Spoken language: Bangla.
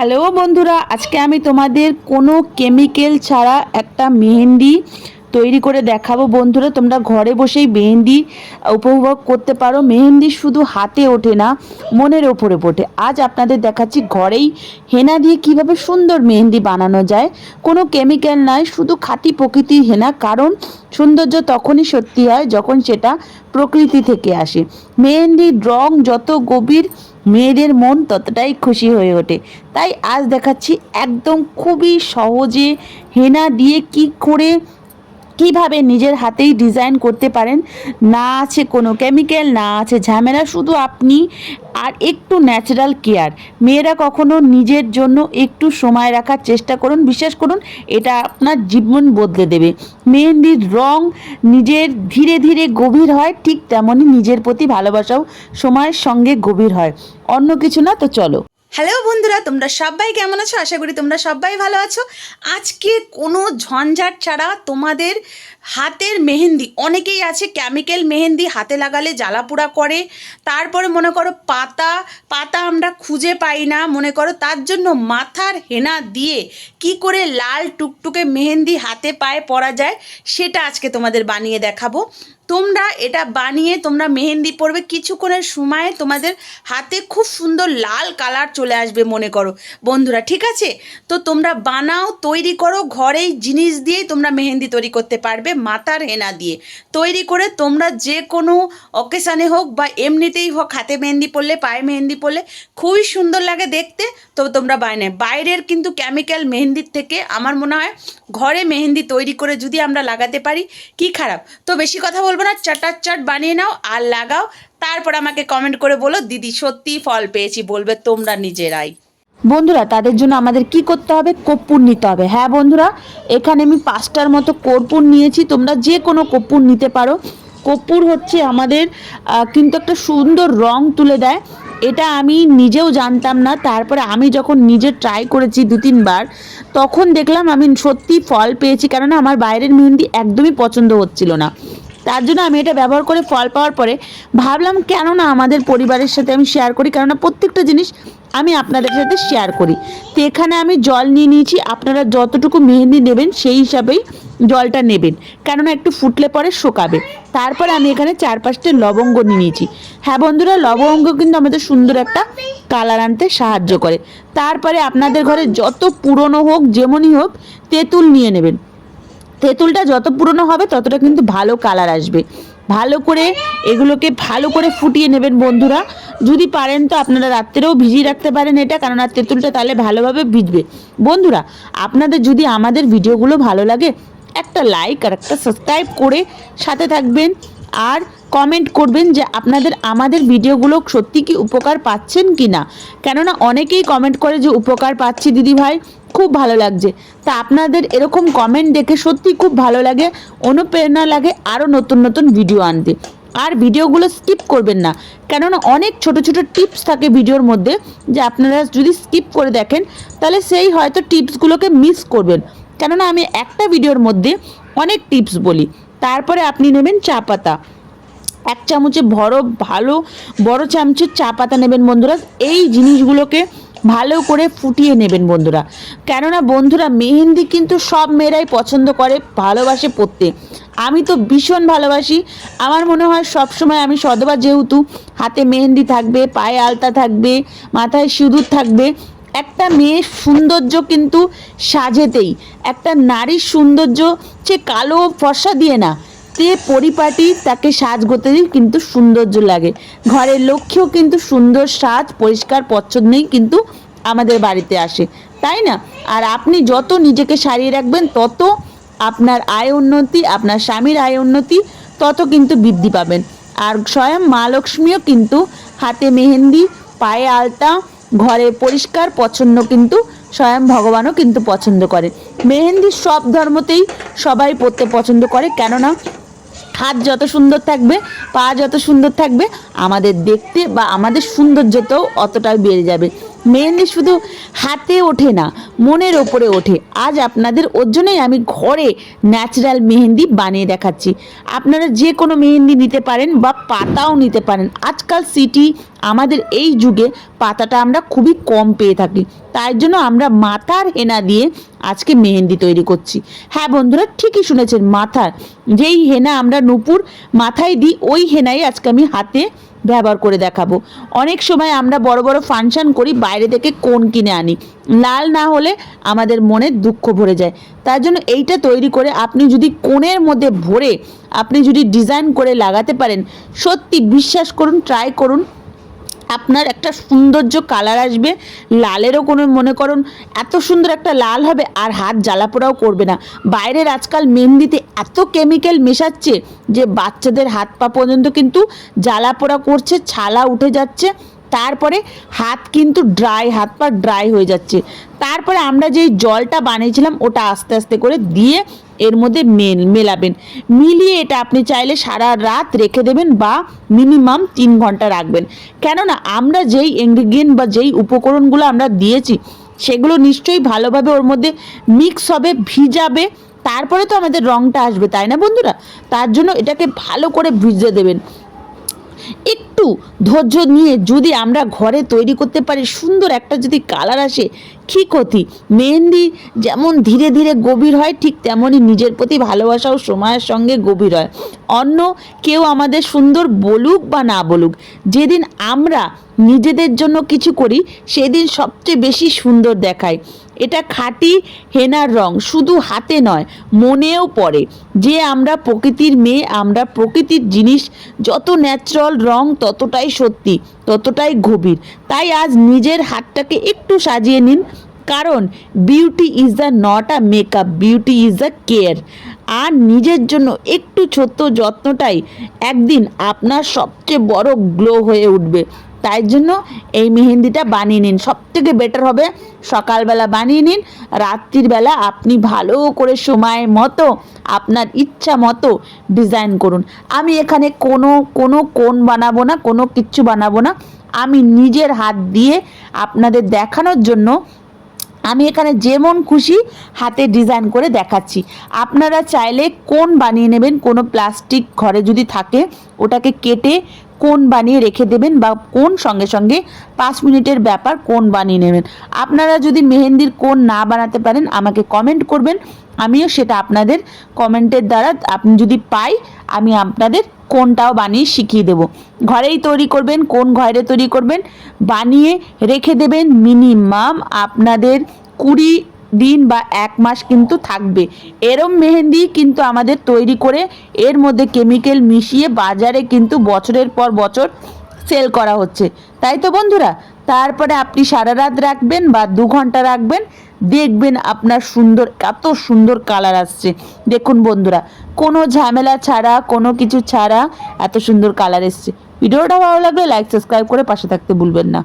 হ্যালো বন্ধুরা, আজকে আমি তোমাদের কোনো কেমিক্যাল ছাড়া একটা মেহেন্দি তৈরি করে দেখাবো বন্ধুরা। তোমরা ঘরে বসেই মেহেন্দি উপভোগ করতে পারো। মেহেন্দি শুধু হাতে ওঠে না, মনের ওপরে ওঠে আজ আপনাদের দেখাচ্ছি ঘরেই হেনা দিয়ে কীভাবে সুন্দর মেহেন্দি বানানো যায়। কোনো কেমিক্যাল নয় শুধু খাঁটি প্রকৃতির হেনা, কারণ সৌন্দর্য তখনই সত্যি হয় যখন সেটা প্রকৃতি থেকে আসে। মেহেন্দির রং যত গভীর মেয়েদের মন ততটাই খুশি হয়ে ওঠে। তাই আজ দেখাচ্ছি একদম খুবই সহজে হেনা দিয়ে কি করে কীভাবে নিজের হাতেই ডিজাইন করতে পারেন? না আছে কোনো কেমিক্যাল না আছে ঝামেলা, শুধু আপনি আর একটু ন্যাচারাল কেয়ার মেয়েরা কখনো নিজের জন্য একটু সময় রাখার চেষ্টা করুন। বিশ্বাস করুন, এটা আপনার জীবন বদলে দেবে। মেহেন্দির রং নিজের ধীরে ধীরে গভীর হয়, ঠিক তেমনই নিজের প্রতি ভালোবাসাও সময়ের সঙ্গে গভীর হয়। অন্য কিছু না, তো চলো। হ্যালো বন্ধুরা, তোমরা সবাই কেমন আছো? আশা করি তোমরা সবাই ভালো আছো। আজকে কোনো ঝঞ্ঝাট ছাড়া তোমাদের হাতের মেহেন্দি, অনেকেই আছে কেমিক্যাল মেহেন্দি হাতে লাগালে জ্বালাপোড়া করে, তারপরে মনে করো পাতা পাতা আমরা খুঁজে পাই না, মনে করো তার জন্য মাথার হেনা দিয়ে কি করে লাল টুকটুকে মেহেন্দি হাতে পায়ে পরা যায়, সেটা আজকে তোমাদের বানিয়ে দেখাবো। তোমরা এটা বানিয়ে, তোমরা মেহেন্দি পরবে, কিছুক্ষণের সময়ে তোমাদের হাতে খুব সুন্দর লাল কালার চলে আসবে মনে করো। বন্ধুরা, ঠিক আছে? তো তোমরা বানাও, তৈরি করো, ঘরেই জিনিস দিয়েই তোমরা মেহেন্দি তৈরি করতে পারবে। মাথার হেনা দিয়ে। তৈরি করে তোমরা যে কোনো অকেশানে হোক বা এমনিতেই হোক, হাতে মেহেন্দি পরলে, পায়ে মেহেন্দি পরলে, খুবই সুন্দর লাগে দেখতে। তো তোমরা বাইরে বাইরের কিন্তু কেমিক্যাল মেহেন্দির থেকে আমার মনে হয় ঘরে মেহেন্দি তৈরি করে যদি আমরা লাগাতে পারি, কি খারাপ? তো বেশি কথা বলব না চাটার চাট বানিয়ে নাও আর লাগাও। তারপর আমাকে কমেন্ট করে বলো, দিদি সত্যি ফল পেয়েছি, বলবে তোমরা নিজেরাই। বন্ধুরা, তাদের জন্য আমাদের কি করতে হবে? কর্পূর নিতে হবে। হ্যাঁ বন্ধুরা, এখানে আমি পাঁচটার মতো কর্পূর নিয়েছি। তোমরা যে কোনো কর্পূর নিতে পারো। কর্পূর হচ্ছে আমাদের কিন্তু একটা সুন্দর রং তুলে দেয়। এটা আমি নিজেও জানতাম না। তারপরে আমি যখন নিজে ট্রাই করেছি দু তিনবার, তখন দেখলাম আমি সত্যি ফল পেয়েছি। কেননা আমার বাইরের মেহেন্দি একদমই পছন্দ হচ্ছিল না। তার জন্য আমি এটা ব্যবহার করে ফল পাওয়ার পরে ভাবলাম কেন না আমাদের পরিবারের সাথে আমি শেয়ার করি, কেননা প্রত্যেকটা জিনিস আমি আপনাদের সাথে শেয়ার করি। তো এখানে আমি জল নিয়ে নিয়েছি, আপনারা যতটুকু মেহেন্দি নেবেন সেই হিসাবেই জলটা নেবেন, কেননা একটু ফুটলে পরে শুকাবে। তারপরে আমি এখানে চার পাঁচটা লবঙ্গ নিয়ে নিয়েছি। হ্যাঁ বন্ধুরা, লবঙ্গ কিন্তু আমাদের সুন্দর একটা কালার আনতে সাহায্য করে। তারপরে আপনাদের ঘরে যত পুরনো হোক, যেমনই হোক, তেঁতুল নিয়ে নেবেন। তেঁতুলটা যত পুরনো হবে, ততটা কিন্তু ভালো কালার আসবে। ভালো করে এগুলোকে ভালো করে ফুটিয়ে নেবেন বন্ধুরা। যদি পারেন তো আপনারা রাত্রেও ভিজিয়ে রাখতে পারেন এটা কারণ আর তেঁতুলটা তাহলে ভালোভাবে ভিজবে। বন্ধুরা, আপনাদের যদি আমাদের ভিডিওগুলো ভালো লাগে, একটা লাইক আর একটা সাবস্ক্রাইব করে সাথে থাকবেন। আর কমেন্ট করবেন যে আপনাদের, আমাদের ভিডিওগুলো সত্যি কি উপকার পাচ্ছেন কি না কেননা অনেকেই কমেন্ট করে যে উপকার পাচ্ছি দিদি ভাই, খুব ভালো লাগছে। তা আপনাদের এরকম কমেন্ট দেখে সত্যি খুব ভালো লাগে, অনুপ্রেরণা লাগে আরও নতুন নতুন ভিডিও আনতে। আর ভিডিওগুলো স্কিপ করবেন না। কেননা অনেক ছোট ছোট টিপস থাকে ভিডিওর মধ্যে, যে আপনারা যদি স্কিপ করে দেখেন, তাহলে সেই হয়তো টিপসগুলোকে মিস করবেন। কেননা আমি একটা ভিডিওর মধ্যে অনেক টিপস বলি। তারপরে আপনি নেবেন চা পাতা। এক চামচে বড়, ভালো, বড় চামচের চা পাতা নেবেন বন্ধুরা। এই জিনিসগুলোকে ভালো করে ফুটিয়ে নেবেন বন্ধুরা। কেননা বন্ধুরা, মেহেন্দি কিন্তু সব মেয়েরাই পছন্দ করে, ভালোবাসে পরতে আমি তো ভীষণ ভালোবাসি। আমার মনে হয় সব সময় আমি সদবা যেহেতু, হাতে মেহেন্দি থাকবে, পায়ে আলতা থাকবে, মাথায় সিঁদুর থাকবে একটা মেয়ের সৌন্দর্য কিন্তু সাজেতেই। একটা নারীর সৌন্দর্য সে কালো ফর্সা দিয়ে না, তে পরিপাটি তাকে সাজগোতেই কিন্তু সৌন্দর্য লাগে। ঘরের লক্ষ্যেও কিন্তু সুন্দর সাজ, পরিষ্কার পচ্ছন্দেই কিন্তু আমাদের বাড়িতে আসে, তাই না? আর আপনি যত নিজেকে সারিয়ে রাখবেন, তত আপনার আয় উন্নতি, আপনার স্বামীর আয় উন্নতি, তত কিন্তু বৃদ্ধি পাবেন। আর স্বয়ং মা লক্ষ্মীও কিন্তু হাতে মেহেন্দি, পায়ে আলতা ঘরে পরিষ্কার, পছন্দ কিন্তু স্বয়ং ভগবানও কিন্তু পছন্দ করে। মেহেন্দি সব ধর্মতেই সবাই পরতে পছন্দ করে, কেননা হাত যত সুন্দর থাকবে, পা যত সুন্দর থাকবে, আমাদের দেখতে বা আমাদের সৌন্দর্যতাও অতটাই বেড়ে যাবে। মেহেন্দি শুধু হাতে ওঠে না, মনের ওপরে ওঠে। আজ আপনাদের ওর জন্যই আমি ঘরে ন্যাচারাল মেহেন্দি বানিয়ে দেখাচ্ছি। আপনারা যে কোনো মেহেন্দি নিতে পারেন বা পাতাও নিতে পারেন। আজকাল সিটি আমাদের এই যুগে পাতাটা আমরা খুবই কম পেয়ে থাকি। তাই জন্য আমরা মাথার হেনা দিয়ে আজকে মেহেন্দি তৈরি করছি। হ্যাঁ বন্ধুরা, ঠিকই শুনেছেন মাথার। যেই হেনা আমরা নুপুর মাথায় দিই, ওই হেনাই আজকে আমি হাতে ব্যবহার করে দেখাবো। অনেক সময় আমরা বড় বড় ফাংশন করি, বাইরে থেকে কোন কিনে আনি। লাল না হলে আমাদের মনে দুঃখ ভরে যায়। তার জন্য এইটা তৈরি করে আপনি যদি কোণের মধ্যে ভরে আপনি যদি ডিজাইন করে লাগাতে পারেন, সত্যি বিশ্বাস করুন ট্রাই করুন, আপনার একটা সৌন্দর্য কালার আসবে, লালেরও কোনো মনে করুন, এত সুন্দর একটা লাল হবে আর হাত জ্বালাপোড়াও করবে না। বাইরের আজকাল মেহেন্দিতে এত কেমিক্যাল মেশাচ্ছে যে বাচ্চাদের হাত পা পর্যন্ত কিন্তু জ্বালা পোড়া করছে, ছালা উঠে যাচ্ছে, তারপরে হাত কিন্তু ড্রাই হাত পা ড্রাই হয়ে যাচ্ছে। তারপরে আমরা যেই জলটা বানিয়েছিলাম, ওটা আস্তে আস্তে করে দিয়ে এর মধ্যে মেল, মেলাবেন। মিলিয়ে এটা আপনি চাইলে সারা রাত রেখে দেবেন বা মিনিমাম তিন ঘণ্টা রাখবেন। কেননা আমরা যেই ইনগ্রিডিয়েন্ট বা যেই উপকরণগুলো আমরা দিয়েছি, সেগুলো নিশ্চয়ই ভালোভাবে ওর মধ্যে মিক্স হবে, ভিজাবে তারপরে তো আমাদের রঙটা আসবে, তাই না বন্ধুরা? তার জন্য এটাকে ভালো করে ভিজে দেবেন। একটু ধৈর্য নিয়ে যদি আমরা ঘরে তৈরি করতে পারি, সুন্দর একটা যদি কালার আসে, কী ক্ষতি? মেহেন্দি যেমন ধীরে ধীরে গভীর হয়, ঠিক তেমনই নিজের প্রতি ভালোবাসাও সময়ের সঙ্গে গভীর হয়। অন্য কেউ আমাদের সুন্দর বলুক বা না বলুক, যেদিন আমরা নিজেদের জন্য কিছু করি, সেদিন সবচেয়ে বেশি সুন্দর দেখায়। এটা খাঁটি হেনার রং, শুধু হাতে নয়, মনেও পড়ে। যে আমরা প্রকৃতির মেয়ে, আমরা প্রকৃতির জিনিস, যত ন্যাচারাল রং ততটাই সত্যি, ততটাই গভীর। তাই আজ নিজের হাতটাকে একটু সাজিয়ে নিন। কারণ beauty is the not a makeup beauty is the care আর নিজের জন্য একটু ছোট্ট যত্নটাই একদিন আপনার সবচেয়ে বড় গ্লো হয়ে উঠবে। তাই জন্য এই মেহেন্দিটা বানিয়ে নিন। সব থেকে বেটার হবে সকালবেলা বানিয়ে নিন, রাত্রির বেলা আপনি ভালো করে সময় মতো, আপনার ইচ্ছা মতো ডিজাইন করুন। আমি এখানে কোনো কোনো কোন বানাবো না, কোনো কিচ্ছু বানাবো না। আমি নিজের হাত দিয়ে আপনাদের দেখানোর জন্য আমি এখানে যেমন খুশি হাতে ডিজাইন করে দেখাচ্ছি। আপনারা চাইলে কোন বানিয়ে নেবেন, কোনো প্লাস্টিক ঘরে যদি থাকে, ওটাকে কেটে কোন বানিয়ে রেখে দেবেন বা কোন সঙ্গে সঙ্গে পাঁচ মিনিটের ব্যাপার কোন বানিয়ে নেবেন। আপনারা যদি মেহেন্দির কোন না বানাতে পারেন, আমাকে কমেন্ট করবেন। আমিও সেটা আপনাদের কমেন্টের দ্বারা আপনি যদি পাই, আমি আপনাদের কোনটাও বানিয়ে শিখিয়ে দেবো। ঘরেই তৈরি করবেন, কোন ঘরে তৈরি করবেন, বানিয়ে রেখে দেবেন মিনিমাম আপনাদের কুড়ি দিন বা এক মাস কিন্তু থাকবে। এরম মেহেন্দি কিন্তু আমাদের তৈরি করে এর মধ্যে কেমিক্যাল মিশিয়ে বাজারে কিন্তু বছরের পর বছর সেল করা হচ্ছে। তাই তো বন্ধুরা, তারপরে আপনি সারা রাত রাখবেন বা দু ঘণ্টা রাখবেন, দেখবেন আপনার সুন্দর, এত সুন্দর কালার আসছে। দেখুন বন্ধুরা, কোনো ঝামেলা ছাড়া, কোনো কিছু ছাড়া এত সুন্দর কালার এসছে। ভিডিওটা ভালো লাগলে লাইক সাবস্ক্রাইব করে পাশে থাকতে ভুলবেন না।